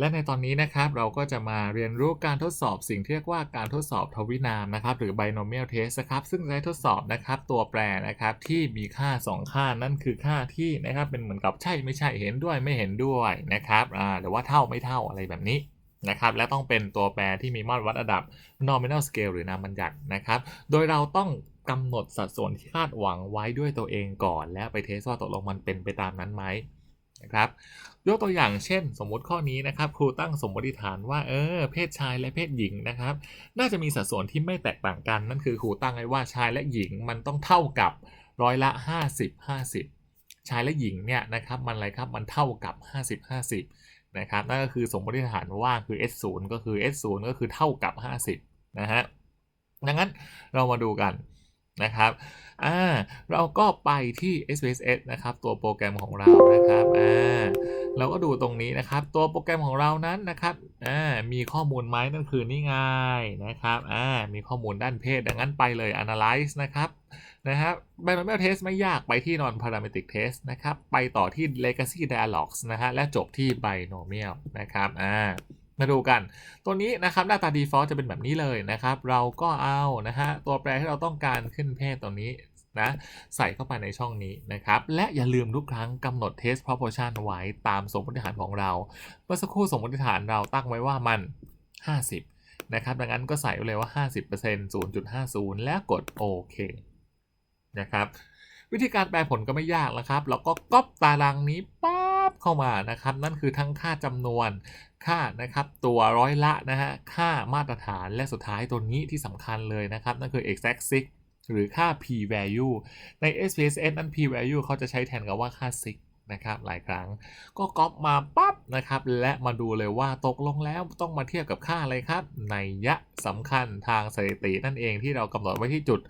และในตอนนี้นะครับเราก็จะมาเรียนรู้การทดสอบสิ่งที่เรียกว่าการทดสอบทวินามนะครับหรือ binomial test นะครับซึ่งให้ทดสอบนะครับตัวแปรนะครับที่มีค่า 2 ค่านั่นคือค่าที่นะครับเป็นเหมือนกับใช่ไม่ใช่เห็นด้วยไม่เห็นด้วยนะครับอ่าหรือว่าเท่าไม่เท่าอะไรแบบนี้นะครับและต้องเป็นตัวแปรที่มีมาตรวัดระดับ nominal scale หรือนามบัญญัตินะครับ โดยเราต้องกำหนดสัดส่วนที่คาดหวังไว้ด้วยตัวเองก่อน แล้วไปเทสว่าตกลงมันเป็นไปตามนั้นไหม นะครับยกตัวอย่างเช่น สมมติข้อนี้นะครับ ครูตั้งสมมติฐานว่าเออเพศชายและเพศหญิงนะครับ น่าจะมีสัดส่วนที่ไม่แตกต่างกัน นั่นคือครูตั้งไว้ว่าชายและหญิงมันต้องเท่ากับร้อยละ 50 50 ชายและหญิงเนี่ยนะครับมันอะไรครับมันเท่ากับ 50 50นะครับนั่นก็คือสมมติฐานว่าคือ s 0ก็คือ s 0ก็คือเท่ากับ 50นะฮะดังนั้นเรามาดูกัน นะครับอ่าเราก็ไปที่ SPSS นะครับ ตัวโปรแกรมของเรานะครับอ่าเราก็ดูตรงนี้นะครับ ตัวโปรแกรมของเรานั้นนะครับอ่ามีข้อมูลไหมนั่นคือนี่ไงนะครับอ่ามีข้อมูลด้านเพศ ดังนั้นไปเลย analyze นะครับนะครับ binomial test ไม่ยากไปที่ non parametric test นะครับ ไปต่อที่ legacy dialogues นะฮะและจบที่ binomial นะครับอ่า มาดูกัน ตัวนี้นะครับหน้าตา default จะเป็นแบบนี้เลยนะครับ เราก็เอานะฮะตัวแปรที่เราต้องการขึ้นเพศตัวนี้นะใส่เข้าไปในช่องนี้นะครับ และอย่าลืมทุกครั้งกำหนด test proportion ไว้ตามสมมติฐานของเรา เมื่อสักครู่สมมติฐานเราตั้งไว้ว่ามัน 50 นะครับ ดังนั้นก็ใส่ไว้เลยว่า 50% 0.50 และกดโอเคนะครับ วิธีการแปลผลก็ไม่ยากแล้วครับ เราก็ก๊อปตารางนี้ปั๊บ เข้ามานะครับ นั่นคือทั้งค่าจำนวนค่านะครับตัวร้อยละนะฮะค่ามาตรฐานและสุดท้ายตัวนี้ที่สำคัญเลยนะครับ นั่นคือ exact sig หรือค่า p value ใน SPSS นั้น p value เขาจะใช้แทนกับว่าค่า sig นะครับหลายครั้งก็ก๊อปมาปั๊บนะครับและมาดูเลยว่าตกลงแล้วต้องมาเทียบกับค่าอะไรครับในยะสำคัญทางสถิตินั่นเองที่เรากำหนดไว้ที่จุด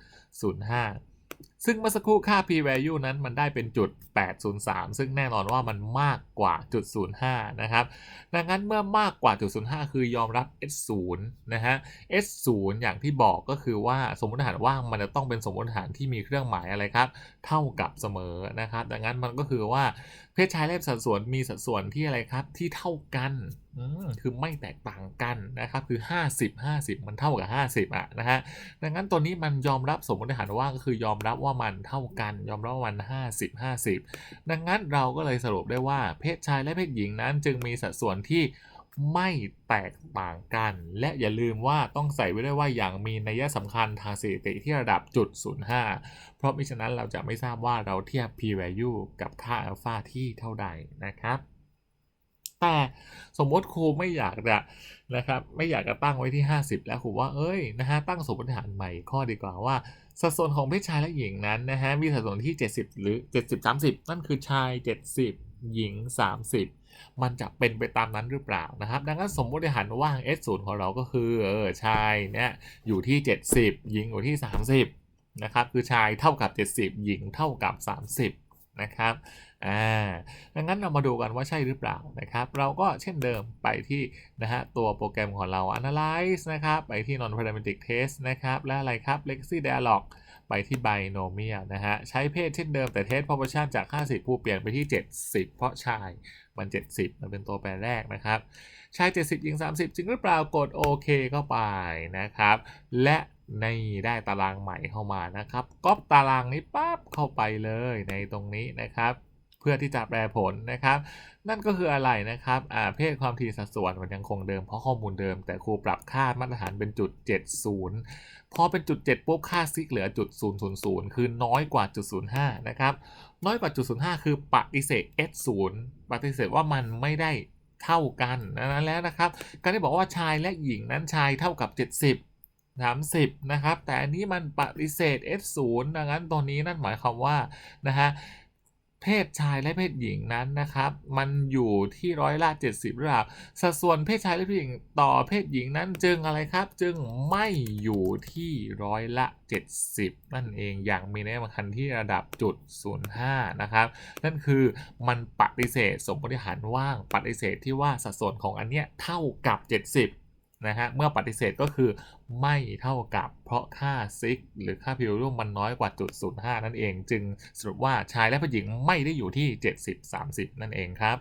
05 ซึ่งเมื่อสักครู่ค่า p value นั้นมันได้เป็นจุด 803 ซึ่งแน่นอนว่ามันมากกว่าจุด05 นะครับ ดังนั้นเมื่อมากกว่าจุด05 คือยอมรับ S0 นะฮะ S0 อย่างที่บอกก็คือว่าสมมติฐานว่างมันจะต้องเป็นสมมติฐานที่มีเครื่องหมายอะไรครับ เท่ากับเสมอนะครับ ดังนั้นมันก็คือว่าเพศชายและสัดส่วนมีสัดส่วนที่อะไรครับที่เท่ากันคือไม่แตกต่างกันนะครับคือ 50 50 มันเท่ากับ 50อะนะฮะดังนั้นตัวนี้มันยอมรับสมมติฐานว่างก็คือยอมรับว่ามันเท่ากัน ยอมรับว่ามัน 50 50 ดังนั้นเราก็เลยสรุปได้ว่าเพศชายและเพศหญิงนั้นจึงมีสัดส่วนที่ไม่แตกต่างกัน และอย่าลืมว่าต้องใส่ไว้ด้วยว่าอย่างมีนัยสำคัญทางสถิติที่ระดับจุด05 เพราะมิฉะนั้นเราจะไม่ทราบว่าเราเทียบ p value กับค่าอัลฟาที่เท่าใดนะครับ แต่สมมติครูไม่อยากจะนะครับ ไม่อยากจะตั้งไว้ที่ 50 แล้วครูว่าเอ้ยนะฮะตั้งสมมติฐานใหม่ข้อดีกว่าว่า สัดส่วนของเพศชายและหญิงนั้นนะฮะมีสัดส่วนที่ 70 หรือ 70 30 นั่นคือชาย 70 หญิง 30 มันจะเป็นไปตามนั้นหรือเปล่านะครับ ดังนั้นสมมติฐานว่าง S 0 ของเราก็คือเออชายเนี่ยอยู่ที่ 70 หญิงอยู่ที่ 30นะครับคือชายเท่ากับ 70 หญิงเท่ากับ 30นะครับ อ่าดังนั้นเรามาดูกันว่าใช่หรือเปล่านะครับ เราก็เช่นเดิมไปที่นะฮะตัวโปรแกรมของเรา analyze นะครับ ไปที่ non parametric test นะครับ และอะไรครับ legacy dialog ไปที่ binomial นะฮะ ใช้เพศเช่นเดิมแต่ test proportion จาก 50 ผู้เปลี่ยนไปที่ 70 เพราะชายมัน 70 มันเป็นตัวแปรแรกนะครับ ชาย 70 หญิง 30 จริงหรือเปล่ากดโอเคเข้าไปนะครับ และในได้ตารางใหม่เข้ามานะครับก๊อปตารางนี้ปั๊บเข้าไปเลยในตรงนี้นะครับ เพื่อที่จะแปลผลนะครับ นั่นก็คืออะไรนะครับเพศความถี่สัดส่วนมันยังคงเดิมเพราะข้อมูลเดิม แต่ครูปรับค่ามาตรฐานเป็นจุด 70 พอเป็นจุด 7 ปุ๊บค่าซิกเหลือจุด 000 คือน้อยกว่าจุด 05 นะครับ น้อยกว่าจุด 05 คือปฏิเสธ S0 ปฏิเสธว่ามันไม่ได้เท่ากันนั้นแล้วนะครับ การที่บอกว่าชายและหญิงนั้นชายเท่ากับ 70 30 นะครับ แต่อันนี้มันปฏิเสธ S0 ดังนั้นตัวนี้นั่นหมายความว่านะฮะ เพศชายและเพศหญิงนั้นนะครับ มันอยู่ที่ร้อยละ 70หรือเปล่าสัดส่วนเพศชายและเพศหญิงต่อเพศหญิงนั้นจึงอะไรครับ จึงไม่อยู่ที่ร้อยละ 70 นั่นเองอย่างมีนัยสำคัญที่ระดับจุด 05 นะครับ นั่นคือมันปฏิเสธสมมติฐานว่างปฏิเสธที่ว่าสัดส่วนของอันเนี้ยเท่ากับ 70 นะฮะเมื่อปฏิเสธก็คือไม่เท่ากับเพราะค่าซิกหรือค่าพิวร่วมมันน้อยกว่าจุด05 นั่นเอง จึงสรุปว่าชายและผู้หญิงไม่ได้อยู่ที่ 70 30 นั่นเองครับ